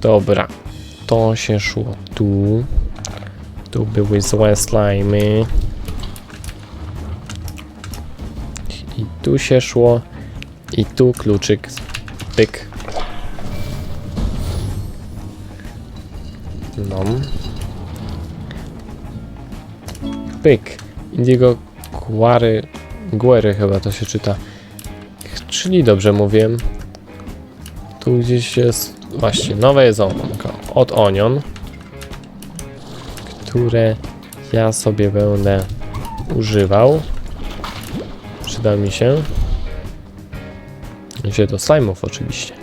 Dobra. To się szło tu. Tu były złe slimy. I tu się szło. I tu kluczyk. Pyk. No. Pyk. Indigo Guary. Guery chyba to się czyta. Czyli dobrze mówiłem. Tu gdzieś jest właśnie nowe jedzonko od Onion, które ja sobie będę używał. Przyda mi się. Się do slime'ów oczywiście.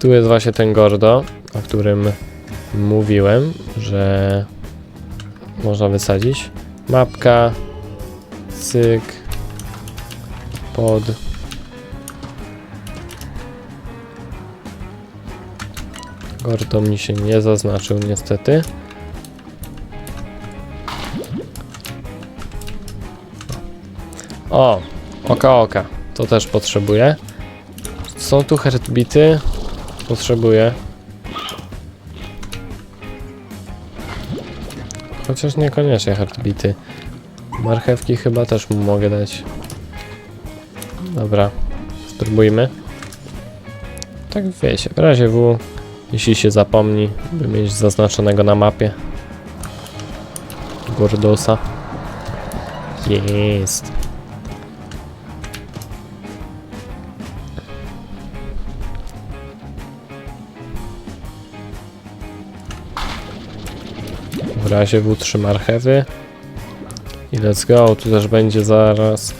Tu jest właśnie ten Gordo, o którym mówiłem, że można wysadzić. Mapka, cyk, pod. Gordo mi się nie zaznaczył niestety. O, oka oka. To też potrzebuję. Są tu heartbity. Potrzebuję. Chociaż niekoniecznie heartbity. Marchewki chyba też mu mogę dać. Dobra, spróbujmy. Tak wiecie, w razie W, jeśli się zapomni, by mieć zaznaczonego na mapie. Gordosa. Jest. W razie W trzy marchewy. I let's go. Tu też będzie zaraz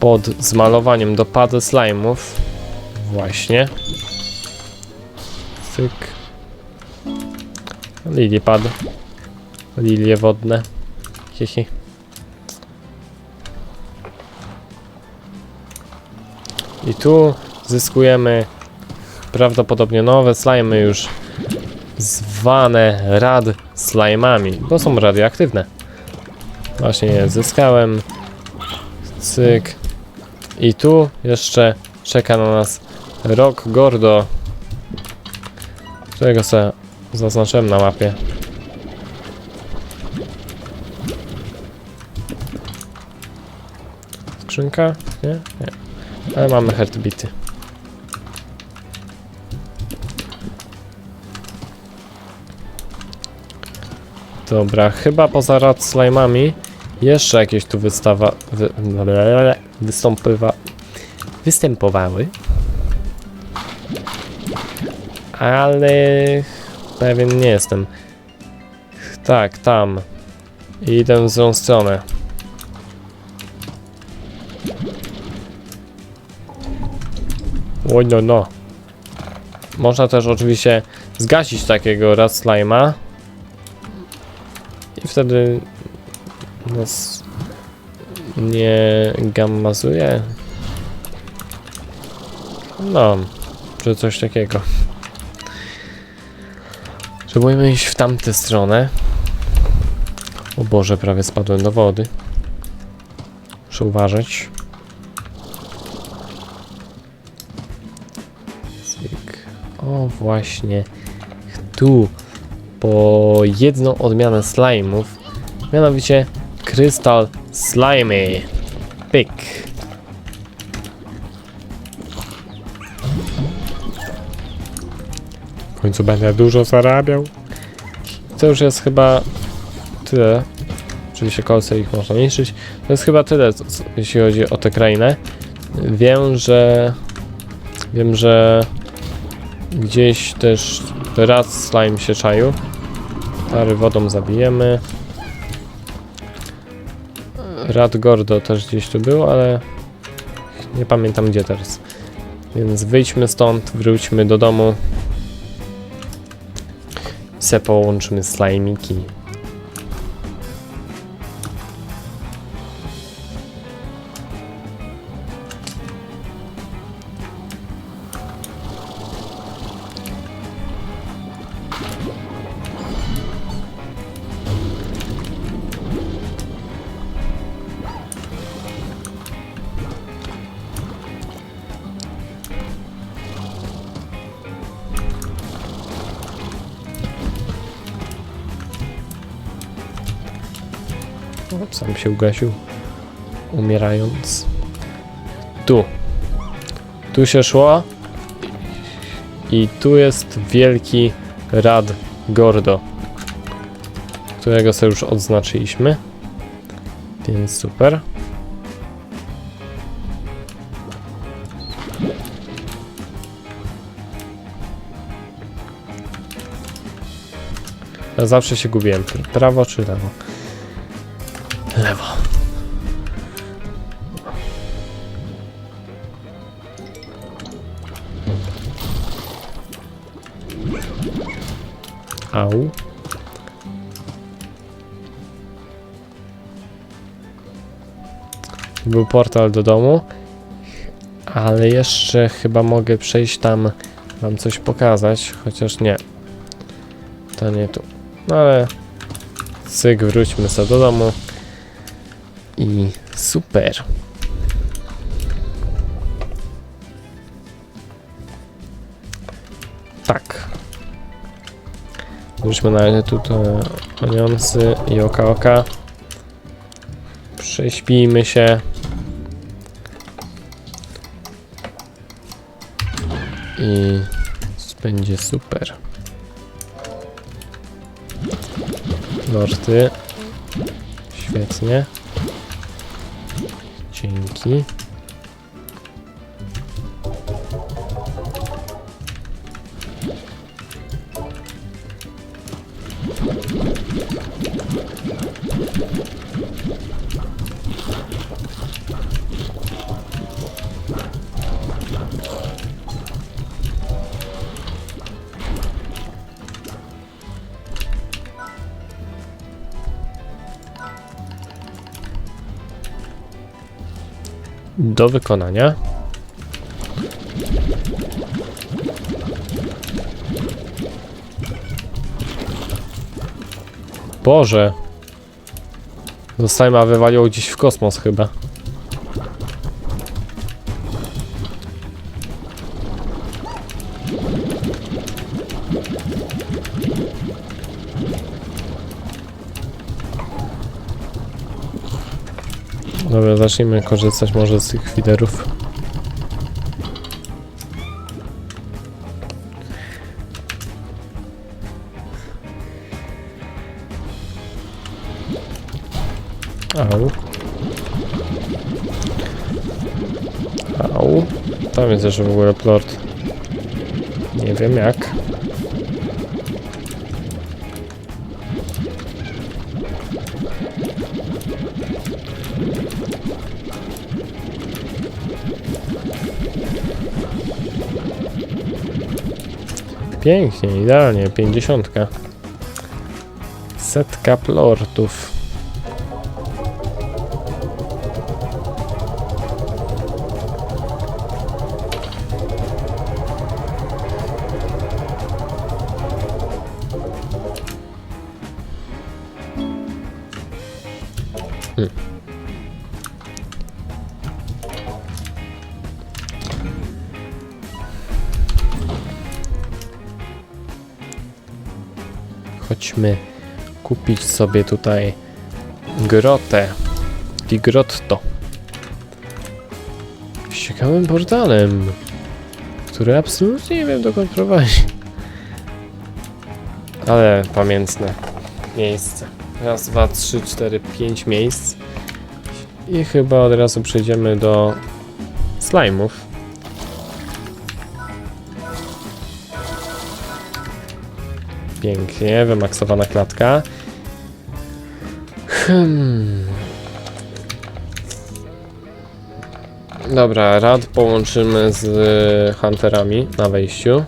pod zmalowaniem dopady slime'ów. Właśnie. Cyk. Lilie pad. Lilie wodne. Hihi. I tu zyskujemy prawdopodobnie nowe slimy już zwane rad slime'ami, bo są radioaktywne. Właśnie je zyskałem. Cyk. I tu jeszcze czeka na nas Rock Gordo, którego sobie zaznaczyłem na mapie. Skrzynka? Nie? Nie. Ale mamy heartbity. Dobra, chyba poza rad slime'ami jeszcze jakieś tu wystawa... Wy, wystąpywa, występowały. Ale pewien nie jestem. Tak, tam. I idę w złą stronę. Oj no no. Można też oczywiście zgasić takiego raz slime'a. I wtedy nas nie gammazuje. No, czy coś takiego. Spróbujmy iść w tamtę stronę. O Boże, prawie spadłem do wody. Muszę uważać. O, właśnie. Tu po jedną odmianę slime'ów, mianowicie Crystal Slimy. Pyk. Końcu będę dużo zarabiał. To już jest chyba tyle. Oczywiście kolce ich można niszczyć. To jest chyba tyle, co- co- jeśli chodzi o tę krainę. Wiem, że... Wiem, że... Gdzieś też raz slime się czaił. Stary wodą zabijemy. Rad Gordo też gdzieś tu był, ale nie pamiętam gdzie teraz. Więc wyjdźmy stąd, wróćmy do domu. Se połączymy slajmiki. Sam się ugasił, umierając. Tu. Tu się szło. I tu jest wielki Rad Gordo, którego sobie już odznaczyliśmy. Więc super. Ja zawsze się gubiłem. Prawo czy? Lewo. Au. Był portal do domu. Ale jeszcze chyba mogę przejść tam, wam coś pokazać, chociaż nie. To nie tu. No ale cyk, wróćmy sobie do domu. I super. Wróćmy na razie tutaj onionsy i oka oka. Prześpijmy się. I będzie super. Lorty. Świetnie. Dzięki. Do wykonania. Boże. Zostałem, a wywaliło gdzieś w kosmos chyba. Dobra, zacznijmy korzystać może z tych fiderów. Au. Au. Tam jest jeszcze w ogóle plort. Nie wiem jak. Pięknie, idealnie, pięćdziesiątka. Setka plortów. Chodźmy kupić sobie tutaj grotę. Di grotto. Z ciekawym portalem, który absolutnie nie wiem dokąd prowadzi. Ale pamiętne miejsce. Raz, dwa, trzy, cztery, pięć miejsc. I chyba od razu przejdziemy do slajmów. Pięknie, wymaksowana klatka. Hmm. Dobra, rad połączymy z hunterami na wejściu.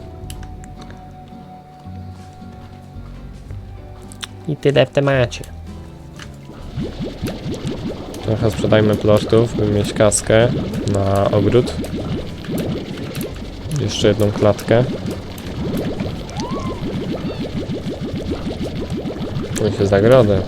I tyle w temacie. Trochę sprzedajmy plortów, by mieć kaskę na ogród. Jeszcze jedną klatkę. Pójdźcie z zagrody.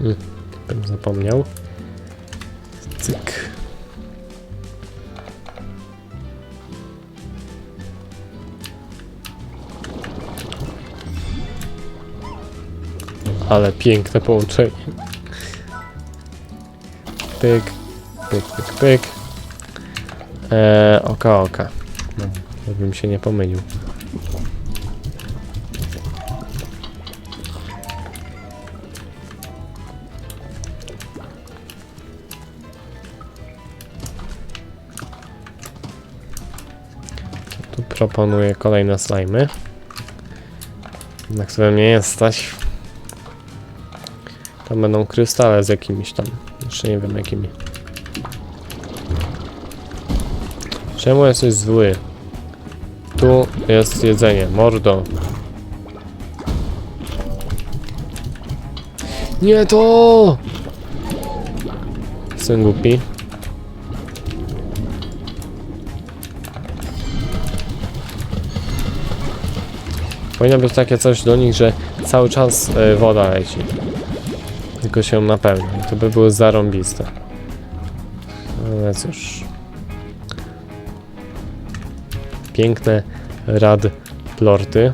Mm zapomniał. Cyk. Ale piękne połączenie. Pyk, pyk, pyk, pyk. Eee, oka, oka. No, żebym się nie pomylił. Proponuję kolejne slajmy. Na które jest stać. Tam będą krystale z jakimiś tam. Jeszcze nie wiem jakimi. Czemu jesteś zły? Tu jest jedzenie, mordo. Nie to! Jestem głupi. Powinno być takie coś do nich, że cały czas e, woda leci. Tylko się napełnia. I to by było zarąbiste. Ale cóż. Piękne rad plorty.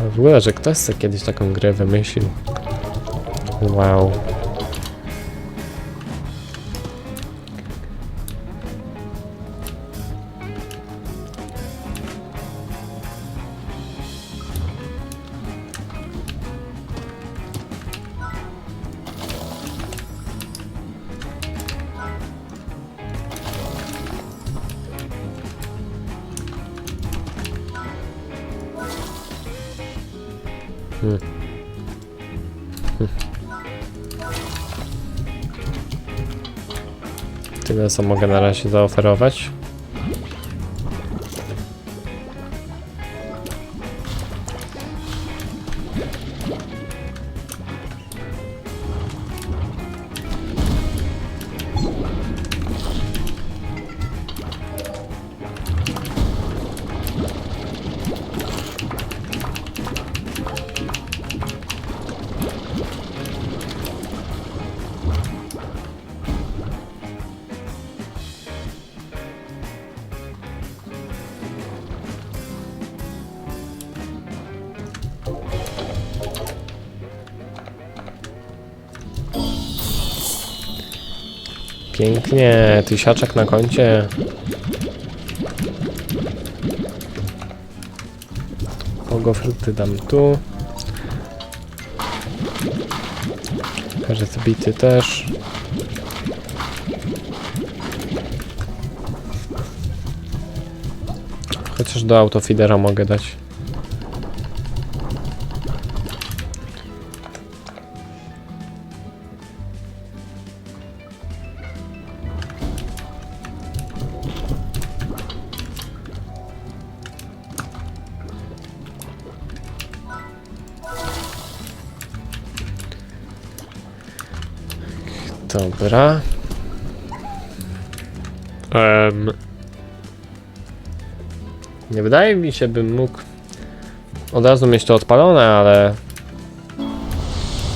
A w ogóle, że ktoś sobie kiedyś taką grę wymyślił. Wow. Tyle co mogę na razie zaoferować. Pięknie, tysiaczek na koncie. Pogofruty dam tu. Karet bity też. Chociaż do autofidera mogę dać. Dobra. Em, nie wydaje mi się, bym mógł od razu mieć to odpalone, ale...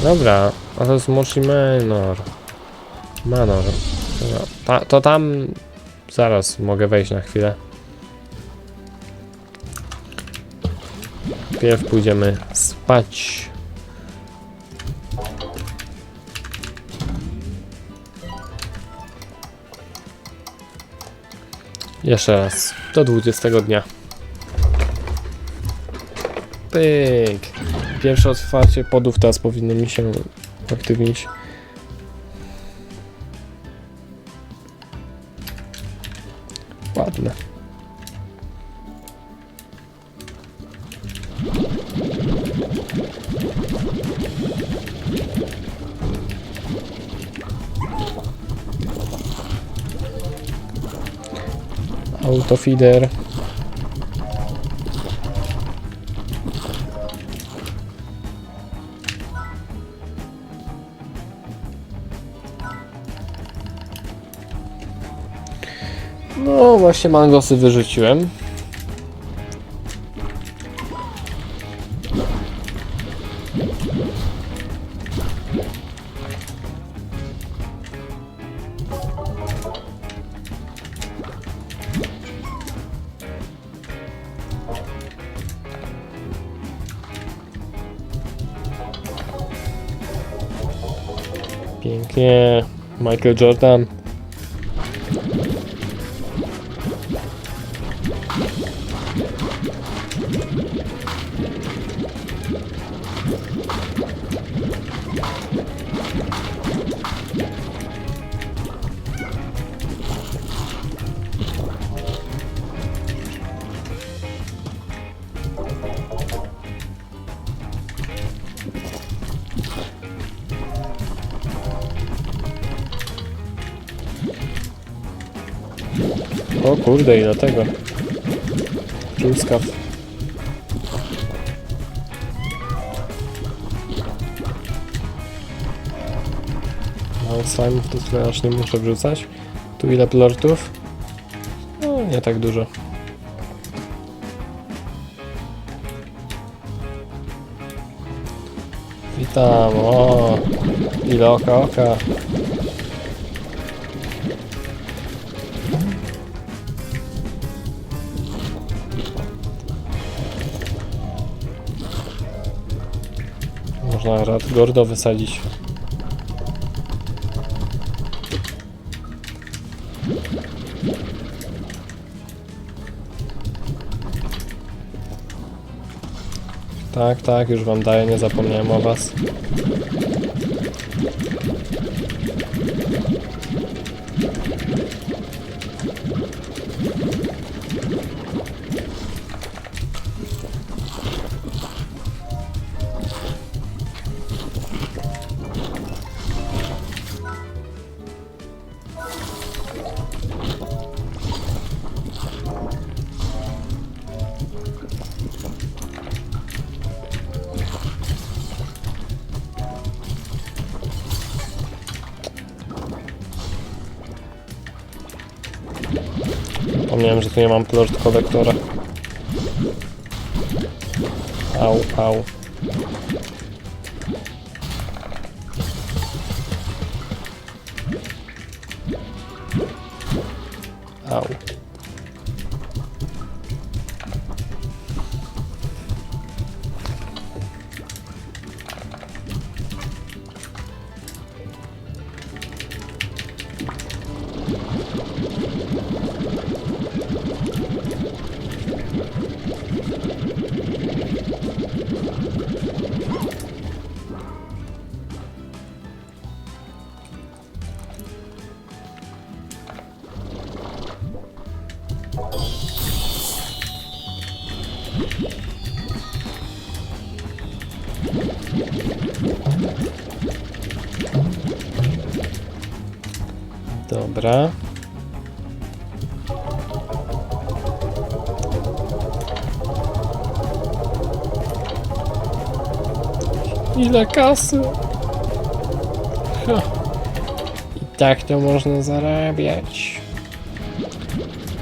Dobra, a to jest Mochi Manor. Manor. Ta, to tam... Zaraz mogę wejść na chwilę. Pierw pójdziemy spać. Jeszcze raz. Do 20 dnia. Pyk. Pierwsze otwarcie podów teraz powinno mi się aktywnić. Ładne. Autofeeder. No właśnie mangosy wyrzuciłem. Pięknie. Michael Jordan. Kurde, ile tego. Truskaw. Mało slime'ów to tyle aż nie muszę wrzucać. Tu ile plortów? No, nie tak dużo. Witam, o! Ile oka oka. Można rad gordo wysadzić. Tak, tak, już wam daję, nie zapomniałem o was. Zapomniałem, że tu nie mam plort kolektora. Au, au. Dobra. Ile kasy? Ha. I tak to można zarabiać.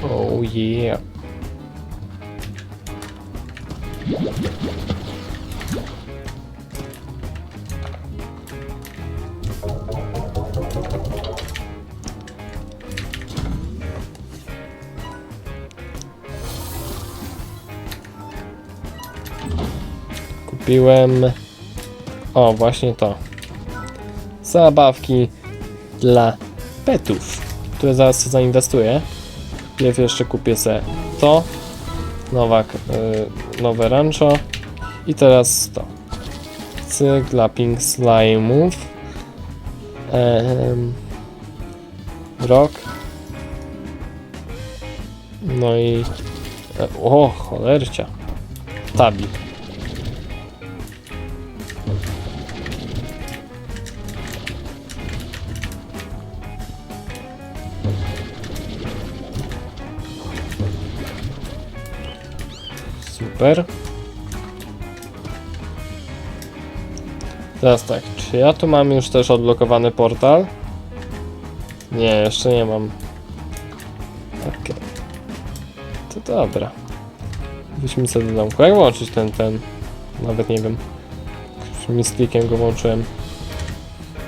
Oh yeah. Kupiłem. O, właśnie to. Zabawki dla petów, które zaraz zainwestuję. Pierw jeszcze kupię se to. Nowak, y, nowe rancho. I teraz to. Cykl Pink Slime'ów. Ehm, rock. No i... E, o, cholercia. Tabi. Super. Teraz tak, czy ja tu mam już też odblokowany portal? Nie, jeszcze nie mam. Okej. To dobra. Wróćmy sobie do domku. Jak włączyć ten, ten? Nawet nie wiem. Z klikiem go włączyłem.